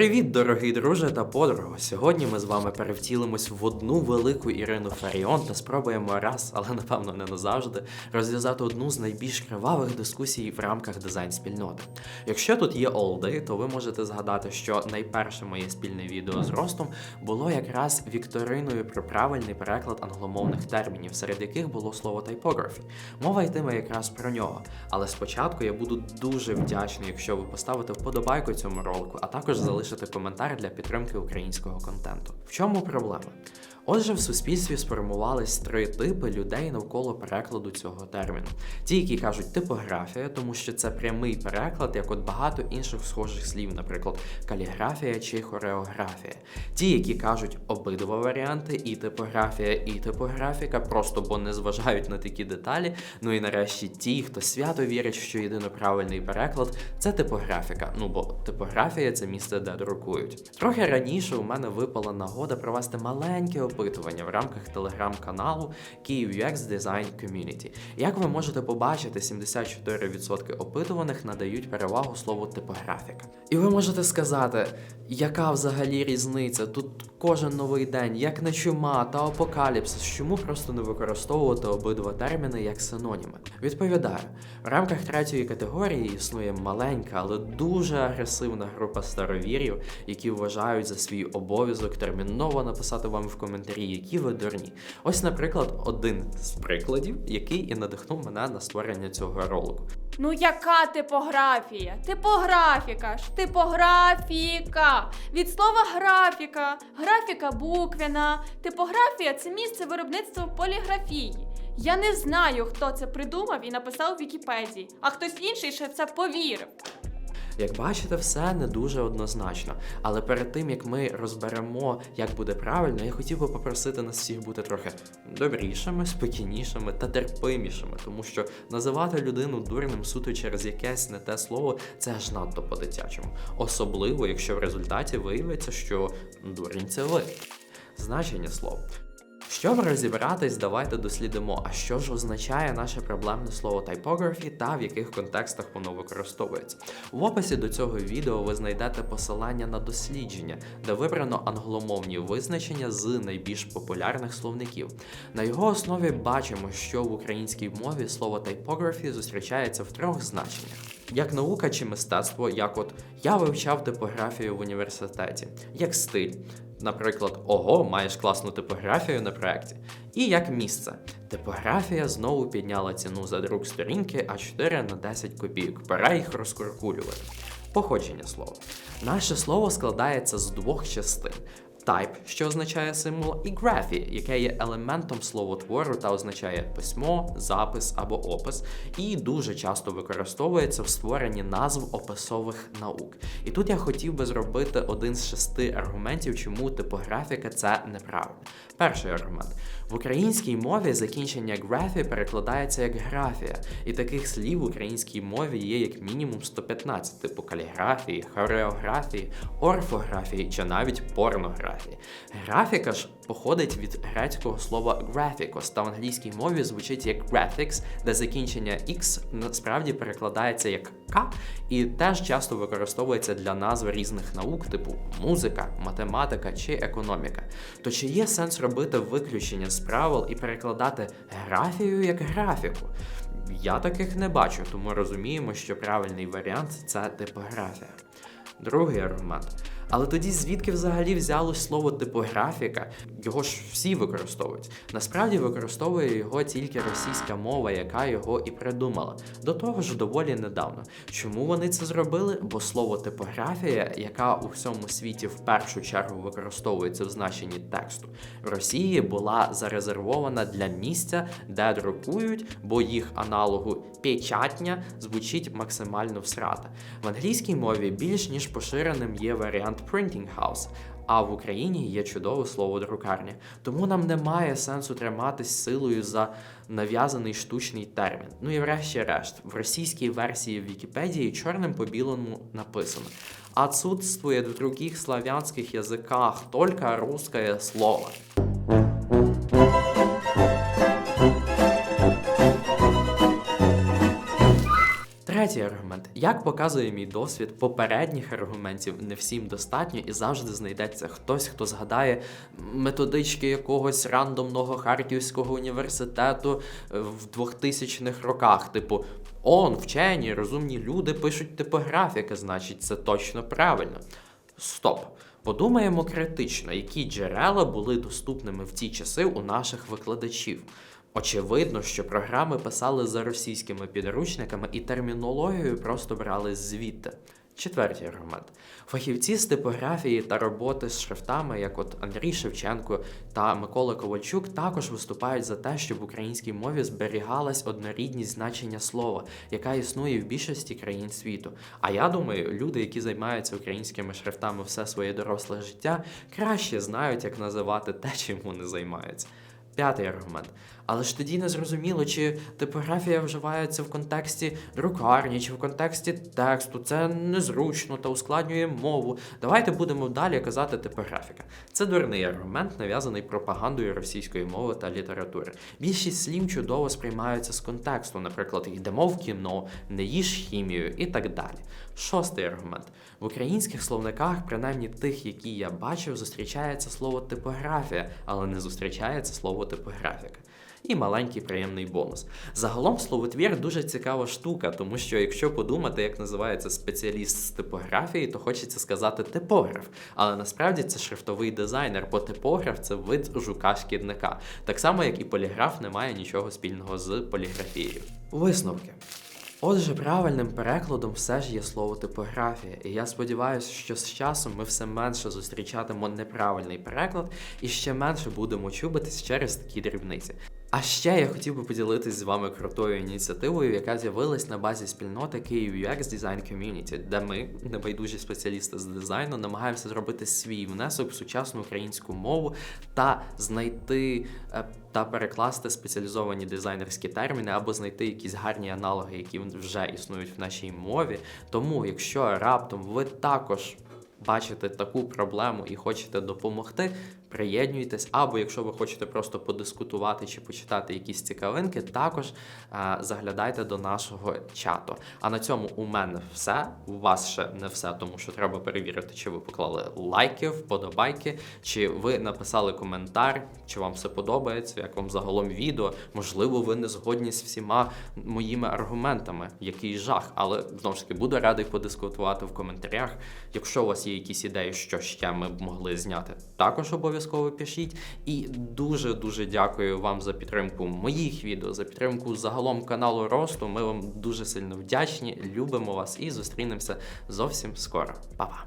Привіт, дорогий друже та подруго! Сьогодні ми з вами перевтілимось в одну велику Ірину Фаріон та спробуємо раз, але напевно не назавжди, розв'язати одну з найбільш кривавих дискусій в рамках дизайн-спільноти. Якщо тут є олди, то ви можете згадати, що найперше моє спільне відео з ростом було якраз вікториною про правильний переклад англомовних термінів, серед яких було слово typography. Мова йтиме якраз про нього. Але спочатку я буду дуже вдячний, якщо ви поставите вподобайку цьому ролику, а також залишите коментар для підтримки українського контенту. В чому проблема? Отже, в суспільстві сформувались три типи людей навколо перекладу цього терміну. Ті, які кажуть типографія, тому що це прямий переклад, як от багато інших схожих слів, наприклад, каліграфія чи хореографія. Ті, які кажуть обидва варіанти, і типографія, і типографіка, просто бо не зважають на такі деталі. Ну і нарешті ті, хто свято вірить, що єдино правильний переклад це типографіка. Ну бо типографія це місце, де друкують. Трохи раніше у мене випала нагода провести маленьке опитування в рамках телеграм-каналу Київ UX Design Community. Як ви можете побачити, 74% опитуваних надають перевагу слову типографіка. І ви можете сказати, яка взагалі різниця? Тут кожен новий день, як не чума та апокаліпсис, чому просто не використовувати обидва терміни як синоніми? Відповідаю, в рамках третьої категорії існує маленька, але дуже агресивна група старовірів, які вважають за свій обов'язок терміново написати вам в коментарі, які ви дурні. Ось, наприклад, один з прикладів, який і надихнув мене на створення цього ролику. Ну яка типографія? Типографіка ж, типографіка. Від слова графіка, графіка буквяна. Типографія це місце виробництва поліграфії. Я не знаю, хто це придумав і написав в Вікіпедії, а хтось інший ще в це повірив. Як бачите, все не дуже однозначно. Але перед тим як ми розберемо, як буде правильно, я хотів би попросити нас всіх бути трохи добрішими, спокійнішими та терпимішими, тому що називати людину дурним суто через якесь не те слово це аж надто по-дитячому. Особливо, якщо в результаті виявиться, що дурень це ви. Значення слов. Щоб розібратись, давайте дослідимо, а що ж означає наше проблемне слово typography та в яких контекстах воно використовується. В описі до цього відео ви знайдете посилання на дослідження, де вибрано англомовні визначення з найбільш популярних словників. На його основі бачимо, що в українській мові слово typography зустрічається в трьох значеннях. Як наука чи мистецтво, як от я вивчав типографію в університеті, як стиль, наприклад, ого, маєш класну типографію на проєкті. І як місце. Типографія знову підняла ціну за друк сторінки А4 на 10 копійок. Пора їх розкуркулювати. Походження слова. Наше слово складається з двох частин. Type, що означає символ, і graphy, яке є елементом словотвору та означає письмо, запис або опис, і дуже часто використовується в створенні назв описових наук. І тут я хотів би зробити один з шести аргументів, чому типографіка це неправильно. Перший аргумент. В українській мові закінчення графі перекладається як графія, і таких слів в українській мові є як мінімум 115, типу каліграфії, хореографії, орфографії чи навіть порнографії. Графіка ж походить від грецького слова graphicos, та в англійській мові звучить як graphics, де закінчення X насправді перекладається як К, і теж часто використовується для назв різних наук, типу музика, математика чи економіка. То чи є сенс робити виключення з правил і перекладати графію як графіку? Я таких не бачу, тому розуміємо, що правильний варіант це типографія. Другий аргумент. Але тоді звідки взагалі взялось слово типографіка? Його ж всі використовують. Насправді використовує його тільки російська мова, яка його і придумала. До того ж, доволі недавно. Чому вони це зробили? Бо слово типографія, яка у всьому світі в першу чергу використовується в значенні тексту, в Росії була зарезервована для місця, де друкують, бо їх аналогу печатня звучить максимально всрата. В англійській мові більш ніж поширеним є варіант printing house, а в Україні є чудове слово друкарня. Тому нам немає сенсу триматись силою за нав'язаний штучний термін. Ну і врешті-решт, в російській версії Вікіпедії чорним по білому написано. «Отсутствує в других славянських язиках тільки русское слово. Як показує мій досвід, попередніх аргументів не всім достатньо і завжди знайдеться хтось, хто згадає методички якогось рандомного Харківського університету е, в 2000-х роках. Типу, он, вчені, розумні люди пишуть типографіка, значить, це точно правильно. Стоп. Подумаємо критично, які джерела були доступними в ті часи у наших викладачів. Очевидно, що програми писали за російськими підручниками і термінологію просто брали звідти. Четвертий аргумент. Фахівці з типографії та роботи з шрифтами, як от Андрій Шевченко та Микола Ковальчук, також виступають за те, щоб в українській мові зберігалась однорідність значення слова, яка існує в більшості країн світу. А я думаю, люди, які займаються українськими шрифтами все своє доросле життя, краще знають, як називати те, чим вони займаються. П'ятий аргумент. Але ж тоді не зрозуміло, чи типографія вживається в контексті друкарні, чи в контексті тексту. Це незручно та ускладнює мову. Давайте будемо далі казати типографіка. Це дурний аргумент, нав'язаний пропагандою російської мови та літератури. Більшість слів чудово сприймаються з контексту, наприклад, йдемо в кіно, не їж хімію і так далі. Шостий аргумент. В українських словниках, принаймні тих, які я бачив, зустрічається слово типографія, але не зустрічається слово типографіка. І маленький приємний бонус. Загалом словотвір дуже цікава штука, тому що якщо подумати, як називається спеціаліст з типографії, то хочеться сказати типограф. Але насправді це шрифтовий дизайнер, бо типограф це вид жука-шкідника. Так само, як і поліграф не має нічого спільного з поліграфією. Висновки. Отже, правильним перекладом все ж є слово типографія, і я сподіваюся, що з часом ми все менше зустрічатимо неправильний переклад і ще менше будемо чубитись через такі дрібниці. А ще я хотів би поділитись з вами крутою ініціативою, яка з'явилась на базі спільноти Київ UX Design Community, де ми, небайдужі спеціалісти з дизайну, намагаємося зробити свій внесок в сучасну українську мову та знайти е, та перекласти спеціалізовані дизайнерські терміни або знайти якісь гарні аналоги, які вже існують в нашій мові. Тому, якщо раптом ви також бачите таку проблему і хочете допомогти, приєднуйтесь. Або якщо ви хочете просто подискутувати чи почитати якісь цікавинки, також е, заглядайте до нашого чату. А на цьому у мене все. У вас ще не все, тому що треба перевірити, чи ви поклали лайки, вподобайки, чи ви написали коментар, чи вам все подобається, як вам загалом відео. Можливо, ви не згодні з всіма моїми аргументами, який жах. Але знову ж таки буду радий подискутувати в коментарях. Якщо у вас є якісь ідеї, що ще ми б могли зняти, також обов'язково пишіть. І дуже дуже дякую вам за підтримку моїх відео, за підтримку загалом каналу Росту. Ми вам дуже сильно вдячні, любимо вас і зустрінемося зовсім скоро. Па-па!